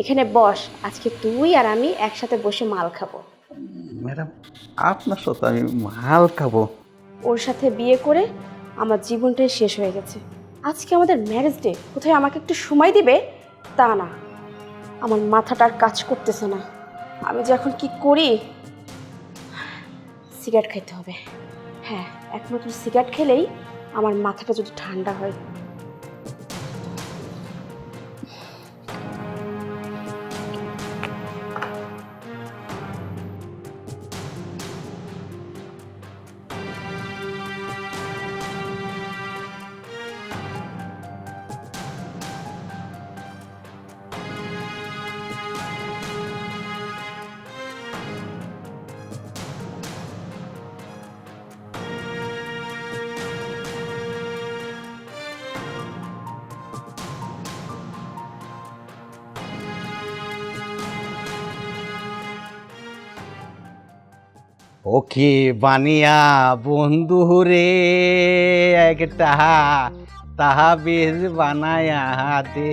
এখানে বস আজকে তুই আর আমি একসাথে বসে মাল খাব। ম্যাডাম আপনার সাথে আমি মাল খাব। ওর সাথে বিয়ে করে আমার জীবনটাই শেষ হয়ে গেছে। আজকে আমাদের ম্যারেজ ডে কোথায় আমাকে একটু সময় দিবে? তা না আমার মাথাটা আর কাজ করতেছে না। আমি যে এখন কি করি? সিগারেট খাইতে হবে। হ্যাঁ একমাত্র সিগারেট খেলেই আমার মাথাটা যদি ঠান্ডা হয় ওকে বানিয়া বন্ধু রে, একটা তাহা বেশ বানায়া দে।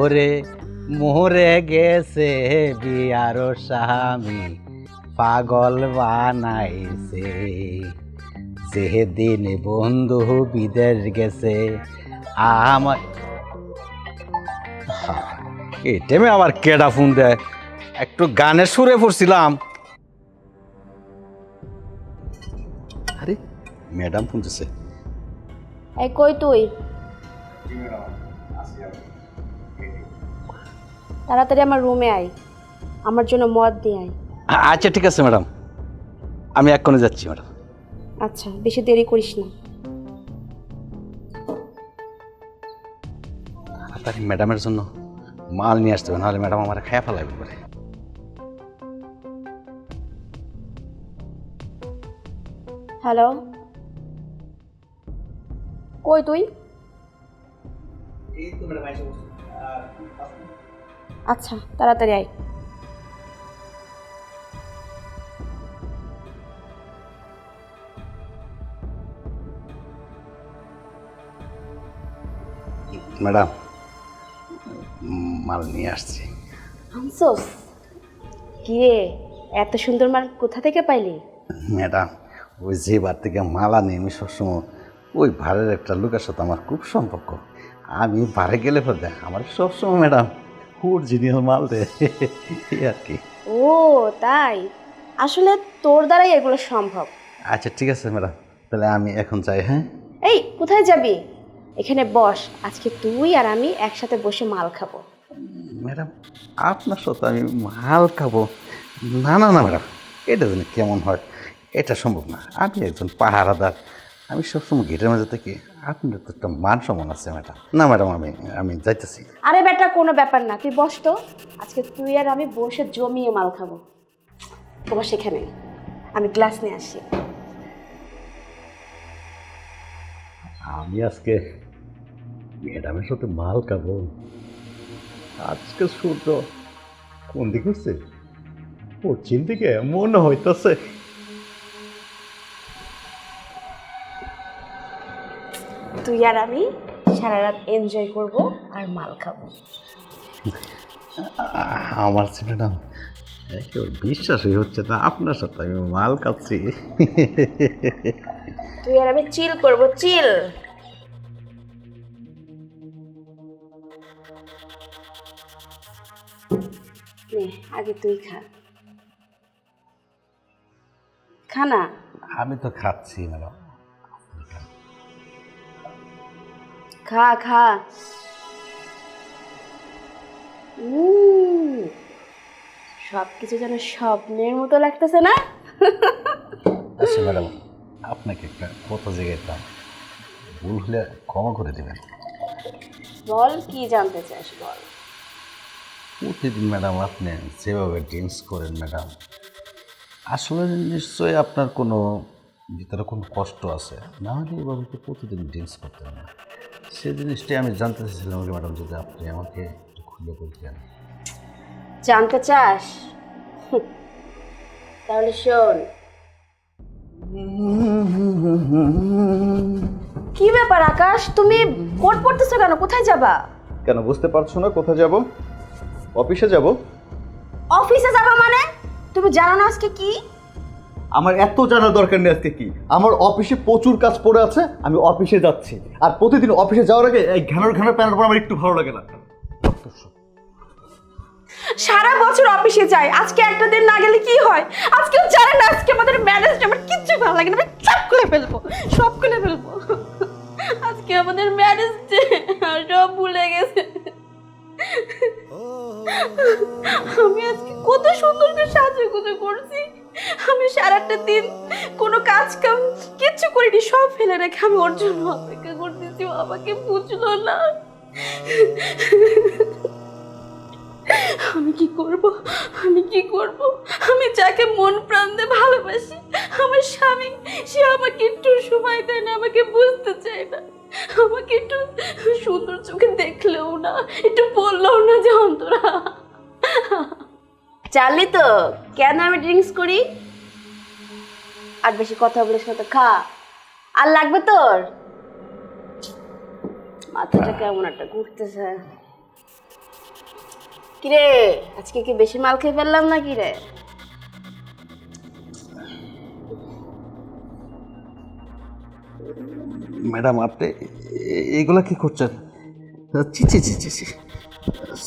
ওরে মোহরে গেছে বিয়ার স্বামী, পাগল বানাইছে। সেদিন বন্ধু বিদেশ গেছে আমার এই টাইমে আবার কেডা ফোন দেয়? একটু গানের সুরে পড়ছিলাম। ম্যাডাম ফোন দিছে এই কই তুই? তাড়াতাড়ি আমার রুমে আয়। আমার জন্য মদ দিয়ে আয়। আচ্ছা ঠিক আছে ম্যাডাম। আমি এক্ষণে যাচ্ছি ম্যাডাম। আচ্ছা বেশি দেরি করিস না। তাড়াতাড়ি ম্যাডামের জন্য মাল নিয়ে আসতে হবে নাহলে ম্যাডাম আমার খায়া ফেলাইবে বলে হ্যালো কই তুই? আচ্ছা তাড়াতাড়ি আয়। ম্যাডাম মাল নিয়ে আসছি। আনসোস কিরে এত সুন্দর মাল কোথা থেকে পাইলি? ম্যাডাম ওই যে বার থেকে মালা নিয়ে আমি সবসময় ওই ভাড়ের একটা লোকের সাথে আমার খুব সম্পর্ক। আমি বারে গেলে পর দেখ আমার সবসময় ম্যাডাম অরিজিনাল মাল দে। আর কি। ও তাই? আসলে তোর দ্বারাই এগুলো সম্ভব। আচ্ছা ঠিক আছে ম্যাডাম তাহলে আমি এখন যাই হ্যাঁ? এই কোথায় যাবি? এখানে বস আজকে তুই আর আমি একসাথে বসে মাল খাব। ম্যাডাম আপনার সাথে আমি মাল খাব? না না না ম্যাডাম এটা যেন কেমন হয় এটা সম্ভব না। আপনি একজন পাহারাদার আমি সবসময় গেটের মাঝে থাকি। আপনার তো একটা মান সম্মান আছে ম্যাডাম। না ম্যাডাম আমি আমি যাইতেছি। আরে বেটা কোনো ব্যাপার না তুই বস তো। আজকে তুই আর আমি বসে জমিয়ে মাল খাব। তোমার সেখানে আমি গ্লাস নিয়ে আসি। আমি আজকে ম্যাডামের সাথে মাল খাব। আজকে সূর্য কোন দিকে হচ্ছে পশ্চিম দিকে মনে হইতেছে। তুই আর আমি সারা রাত এনজয় করব আর মাল খাব। আমার সে ম্যাডাম বিশ্বাসই হচ্ছে না? আপনার সাথে আমি মাল খাচ্ছি। তুই আর আমি চিল করব চিল আগে তুই খা। খা না। আমি তো খাচ্ছি ম্যাডাম। খা খা। উম, সব কিছু যেন স্বপ্নের মতো লাগতেছে না? আচ্ছা ম্যাডাম আপনাকে একটা কথা জিজ্ঞাসা ভুল হলে ক্ষমা করে দেবেন। বল কি জানতে চাস বল। প্রতিদিন ম্যাডাম আপনি যেভাবে ড্যান্স করেন ম্যাডাম আসলে নিশ্চয়ই আপনার কোনো ভিতরে কোনো কষ্ট আছে। না হলে এভাবে তো প্রতিদিন ড্যান্স করতেন? না সেই জিনিসটাই আমি জানতে চাইছিলাম যে ম্যাডাম যদি আপনি আমাকে একটু খুলে বলতেন। জানতে চাস? তাহলে শোন। কি ব্যাপার আকাশ? তুমি কোট পড়তেছো কেন? কোথায় যাবা? কেন বুঝতে পারছ না কোথায় যাব? অফিসে যাব? অফিসে যাবা মানে? তুমি জানো না আজকে কি? আমার এত জানার দরকার নেই আজকে কি? আমার অফিসে প্রচুর কাজ পড়ে আছে, আমি অফিসে যাচ্ছি। আর প্রতিদিন অফিসে যাওয়ার আগে এই ঘ্যানোর ঘ্যানোর প্যান্ট পরা আমার একটু ভালো লাগে না। সারা বছর অফিসে যাই, আজকে একটা দিন না গেলে কি হয়? আজকে জানেন না, আজকে আমাদের ম্যানেজ আমার কিচ্ছু ভালো লাগে না, আমি সব খুলে ফেলব, সব খুলে ফেলব। আজকে আমাদের ম্যারেজ সব ভুলে গেছে। আমি আজকে কত সুন্দর করে সাজুগুজু করছি। আমি সারাটা দিন কোনো কাজ কাম কিচ্ছু করিনি, সব ফেলে রেখে আমি ওর জন্য অপেক্ষা করতেছি। আমাকে বুঝলো না। আমি কি করব? আমি কি করব? আমি যাকে মন প্রাণ দিয়ে ভালোবাসি, আমার স্বামী, সে আমাকে একটু সময় দেয় না, আমাকে বুঝতে চায় না। আমাকে একটু সুন্দর চোখে দেখলেও না, একটু বললেও না যে, অন্তরা জানলি তো? কেন আমি ড্রিঙ্কস করি? আর বেশি কথা বলিস না তো, খা। আর লাগবে তোর? মাথাটা কেমন একটা ঘুরতেছে। কিরে, আজকে কি বেশি মাল খেয়ে ফেললাম না কিরে ম্যাডাম, আপনি এগুলা কি করছেন? ছি ছি ছি ছি।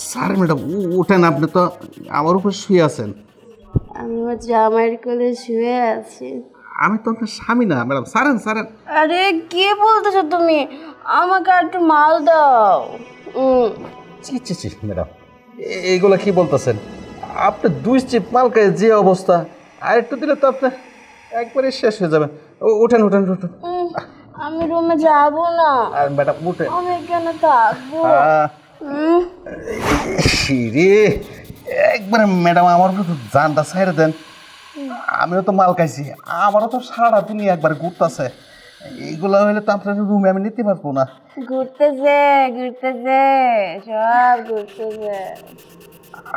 স্যার ম্যাডাম ওঠেন আপনি তো আমার উপর শুয়ে আছেন। আমি আমার জামাইয়ের কোলে শুয়ে আছি। আমি তো আপনার স্বামী না ম্যাডাম সারেন সারেন। আরে কি বলতেছো তুমি? আমাকে একটু মাল দাও। ছি ছি ছি ম্যাডাম এইগুলা কি বলতেছেন? আপনি দুই চিপ মালকায় যে অবস্থা আর একটু দিলে তো আপনি একবারে শেষ হয়ে যাবে। উঠেন উঠেন উম, আমি রুমে যাব না। আর ম্যাডাম উঠে আমি এখানে থাকব। রে। একবারে ম্যাডাম আমার তো জানটা ছাইড়ে দেন। আমিও তো মাল খাইছি আমারও তো সারা দুনিয়া একবারে ঘুরতেছে। এইগুলো হইলে তো আপনার রুমে আমি নিতে পারব না। ঘুরতেছে ঘুরতেছে সব ঘুরতেছে।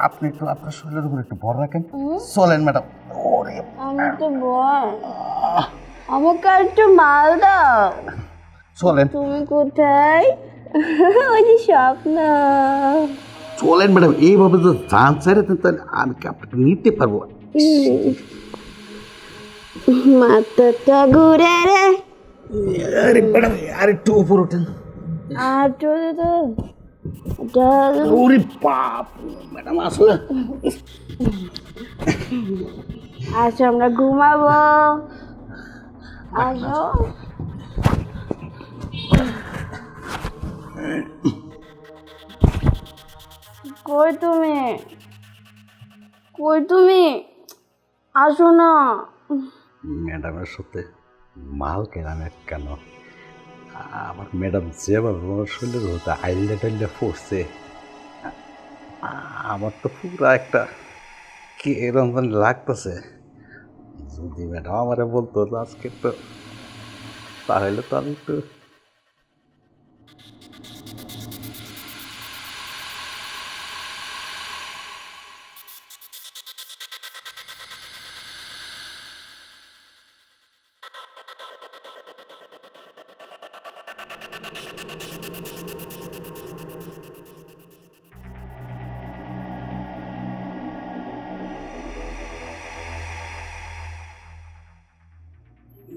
আপনি একটু আপনার শরীরের উপর একটু ভর রাখেন। চলেন ম্যাডাম। ওরে আমি তো বল আমাকে একটু মাল দাও। চলেন। তুমি কোথায়? ওই যে স্বপ্ন। চলেন ম্যাডাম এইভাবে তো জান ছাইড়ে দেন তাহলে আমি কি আপনাকে নিতে পারব। মাথাটা ঘুরে রে। আরে ম্যাডাম আর একটু উপর ওঠেন আর তো তো- ওরে বাপ ম্যাডাম আসলে আচ্ছা আমরা ঘুমাবো। আসো। কই তুমি? কই তুমি? আসো না। ম্যাডামের সাথে মাল কেরামে কেন? আমার ম্যাডাম যেভাবে আমার শরীরের হতে আইলে টাইলে পড়ছে, আমার তো পুরো একটা কি এরকম লাগতেছে। যদি ম্যাডাম আমারে বলতো, আজকে তো তাহলে তো আমি একটু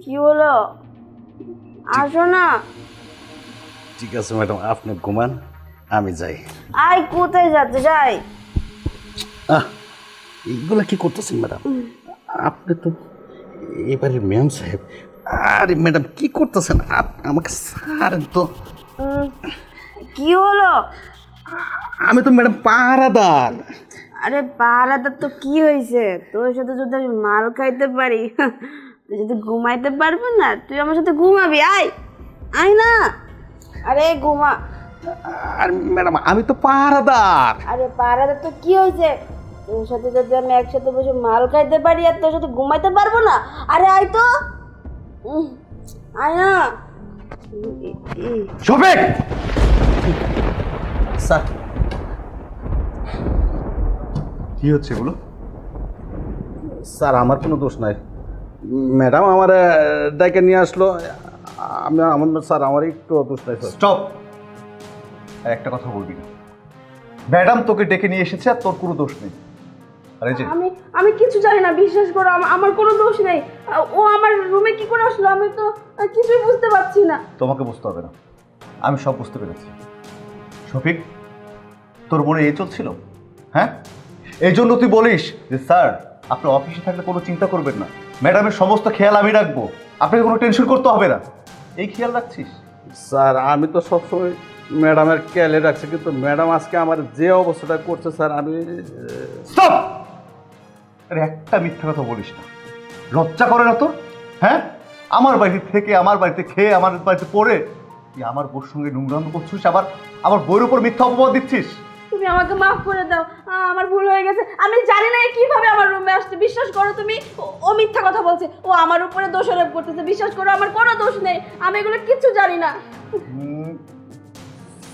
কি হলো? আসো না। ঠিক আছে ম্যাডাম আপনি ঘুমান আমি যাই। আই কোথায় যাচ্ছে? যাই। আহ এইগুলো কি করতেছেন ম্যাডাম? আপনি তো এবারে ম্যাম সাহেব আরে ম্যাডাম কি করতেছেন? আমাকে সারেন তো। কি হলো? আমি তো ম্যাডাম পাহারাদার। আরে পাহারাতে তো কি হয়েছে? তোর সাথে যদি আমি মাল খাইতে পারি। তুই যদি ঘুমাইতে পারবি না তুই আমার সাথে ঘুমাবি আয়। আয় না। আরে ঘুমা। আর ম্যাডাম আমি তো পাহারাদার। আরে পাহারাতে তো কি হয়েছে? তোর সাথে যদি আমি একসাথে বসে মাল খাইতে পারি আর তোর সাথে ঘুমাইতে পারব না আরে আয় তো। আয় না। শফিক! স্যার। কি হচ্ছে এগুলো? স্যার আমার কোনো দোষ নাই। ম্যাডাম আমার ডাইকে নিয়ে আসলো। আমি আমার স্যার আমার একটু স্যার স্টপ। একটা কথা বলবি না। ম্যাডাম তোকে ডেকে নিয়ে এসেছে আর তোর কোনো দোষ নেই। আরে যে আমি আমি কিছু জানি না বিশ্বাস করো আমার কোনো দোষ নেই। ও আমার রুমে কি করে আসলো? আমি তো কিছুই বুঝতে পারছি না। তোমাকে বুঝতে হবে না। আমি সব বুঝতে পেরেছি। শফিক তোর মনে এই চলছিল? হ্যাঁ? এই জন্য তুই বলিস যে স্যার আপনি অফিসে থাকলে কোনো চিন্তা করবেন না। ম্যাডামের সমস্ত খেয়াল আমি রাখব। আপনাকে কোনো টেনশন করতে হবে না। এই খেয়াল রাখছিস? স্যার আমি তো সবসময় ম্যাডামের খেয়ালে রাখছি কিন্তু ম্যাডাম আজকে আমার যে অবস্থাটা করছে স্যার আমি স্টপ আরে একটা মিথ্যা কথা বলিস না। লজ্জা করে না তো হ্যাঁ? আমার বাড়িতে থেকে আমার বাড়িতে খেয়ে আমার বাড়িতে পড়ে তুই আমার বোর সঙ্গে নোংরাম করছিস আবার আমার বইয়ের উপর মিথ্যা অপবাদ দিচ্ছিস? তুমি আমাকে মাফ করে দাও। আমার ভুল হয়ে গেছে। আমি জানি না কীভাবে আমার রুমে আসছে। বিশ্বাস করো তুমি, ও- মিথ্যা কথা বলছে। ও আমার উপরে দোষারোপ করতেছে। বিশ্বাস করো, আমার কোনো দোষ নেই। আমি এগুলো কিচ্ছু জানি না।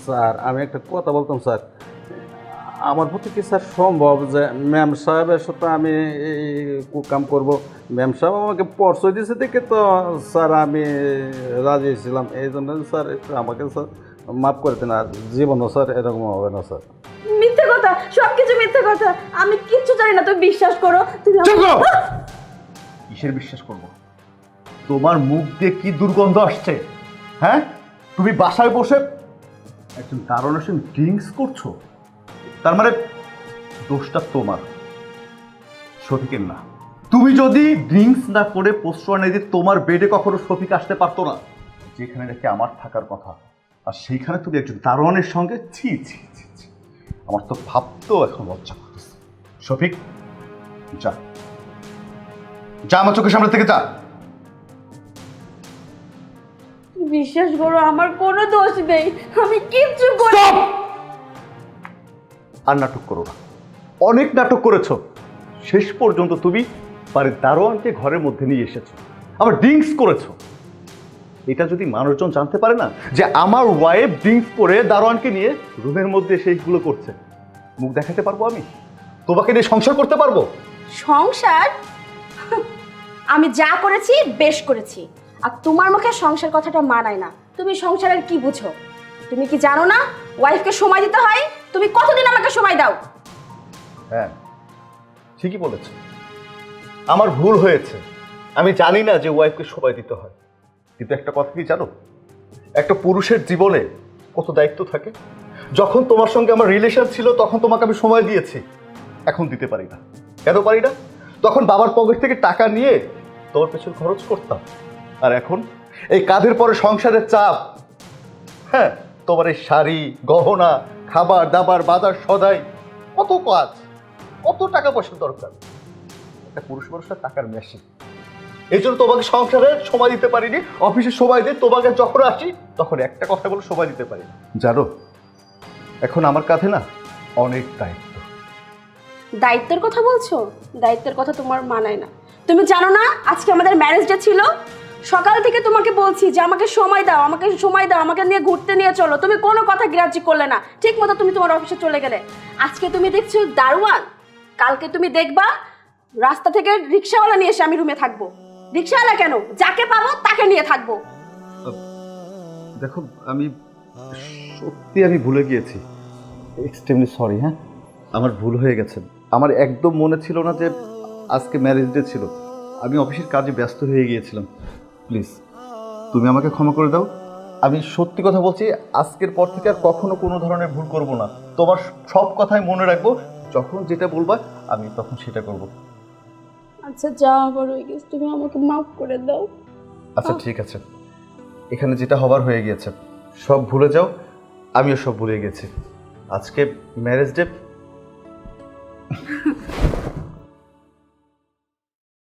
স্যার, আমি একটা কথা বলতাম, স্যার। আমার প্রতি কি, স্যার, সম্ভব যে ম্যাম সাহেবের সাথে আমি এই কাম করব? ম্যাম সাহেব আমাকে পরশয় দিয়েছে দেখে তো, স্যার, আমি রাজি ছিলাম এই জন্য, স্যার আমাকে, স্যার মাফ করে দিন আর জীবনও স্যার এরকম হবে না স্যার। মিথ্যে কথা সব কিছু মিথ্যে কথা। আমি কিচ্ছু জানি না তুমি বিশ্বাস করো তুমি কিসের বিশ্বাস করব? তোমার মুখ দিয়ে কি দুর্গন্ধ আসছে? হ্যাঁ? তুমি বাসায় বসে একজন দারুণ সঙ্গে ড্রিঙ্কস করছ? তার মানে দোষটা তোমার শফিকের না। তুমি যদি ড্রিঙ্কস না করে পোস্টার না দিয়ে তোমার বেডে কখনো শফিক আসতে পারতো না। যেখানে নাকি আমার থাকার কথা। আর সেইখানে তুমি একজন দারোয়ানের সঙ্গে ছি ছি ছি ছি। আমার তো ভাবতেও এখন লজ্জা করতেছে। শফিক যা। যা আমার চোখের সামনে থেকে যা। বিশ্বাস করো আমার কোনো দোষ নেই। আমি কিচ্ছু করি আর নাটক করো না। অনেক নাটক করেছ। শেষ পর্যন্ত তুমি বাড়ির দারোয়ানকে ঘরের মধ্যে নিয়ে এসেছ। আবার ড্রিঙ্কস করেছ। এটা যদি মানুষজন জানতে পারে না যে আমার ওয়াইফ ড্রিঙ্কস করে দারোয়ানকে নিয়ে রুমের মধ্যে সেইগুলো করছে মুখ দেখাতে পারব আমি? তোমাকে নিয়ে সংসার করতে পারব? সংসার? আমি যা করেছি বেশ করেছি। আর তোমার মুখে সংসার কথাটা মানায় না। তুমি সংসারের কি বুঝো? তুমি কি জানো না? ওয়াইফকে সময় দিতে হয়? তুমি কতদিন আমাকে সময় দাও? হ্যাঁ ঠিকই বলেছ। আমার ভুল হয়েছে। আমি জানি না যে ওয়াইফকে সময় দিতে হয়। কিন্তু একটা কথা কি জানো? একটা পুরুষের জীবনে কত দায়িত্ব থাকে? যখন তোমার সঙ্গে আমার রিলেশন ছিল, তখন তোমাকে আমি সময় দিয়েছি। এখন দিতে পারি না। কেন পারি না? তখন বাবার পকেট থেকে টাকা নিয়ে তোমার পেছনে খরচ করতাম। আর এখন এই কাঁধের পরে সংসারের চাপ। হ্যাঁ তোমার এই শাড়ি, গহনা, খাবার, দাবার, বাজার, সদাই, কত কাজ, কত টাকা পয়সার দরকার। একটা পুরুষ মানুষের টাকার মেশিন এই জন্য তোমাকে সংসারে সময় দিতে পারিনি, অফিসে সময় দিয়ে তোমাকে যখন আসি, তখন একটা কথা বলে সময় দিতে পারি জানো, এখন আমার কাঁধে না অনেক দায়িত্ব। দায়িত্বের কথা বলছো? দায়িত্বের কথা তোমার মানায় না। তুমি জানো না, আজকে আমাদের ম্যারেজ ডে ছিল? সকাল থেকে তোমাকে বলছি যে, আমাকে সময় দাও, আমাকে সময় দাও, আমাকে নিয়ে ঘুরতে নিয়ে চলো। তুমি কোনো কথা গ্রাহ্য করলে না। ঠিক মতো তুমি তোমার অফিসে চলে গেলে। আজকে তুমি দেখছ দারোয়ান, কালকে তুমি দেখবা রাস্তা থেকে রিক্সাওয়ালা নিয়ে এসে আমি রুমে থাকব। রিক্সাওয়ালা কেন? যাকে পাবো তাকে নিয়ে থাকব। দেখো আমি সত্যি আমি ভুলে গিয়েছি। এক্সট্রিমলি সরি হ্যাঁ? আমার ভুল হয়ে গেছে। আমার একদম মনে ছিল না যে আজকে ম্যারেজ ডে ছিল। আমি অফিসের কাজে ব্যস্ত হয়ে গিয়েছিলাম। প্লিজ তুমি আমাকে ক্ষমা করে দাও। আমি সত্যি কথা বলছি আজকের পর থেকে আর কখনো কোনো ধরনের ভুল করব না। তোমার সব কথাই মনে রাখব। যখন যেটা বলবা আমি তখন সেটা করব। আচ্ছা যা আবার হয়ে গেছে, তুমি আমাকে মাফ করে দাও। আচ্ছা ঠিক আছে। এখানে যেটা হবার হয়ে গিয়েছে সব ভুলে যাও, আমিও সব ভুলে গেছি। আজকে ম্যারেজ ডে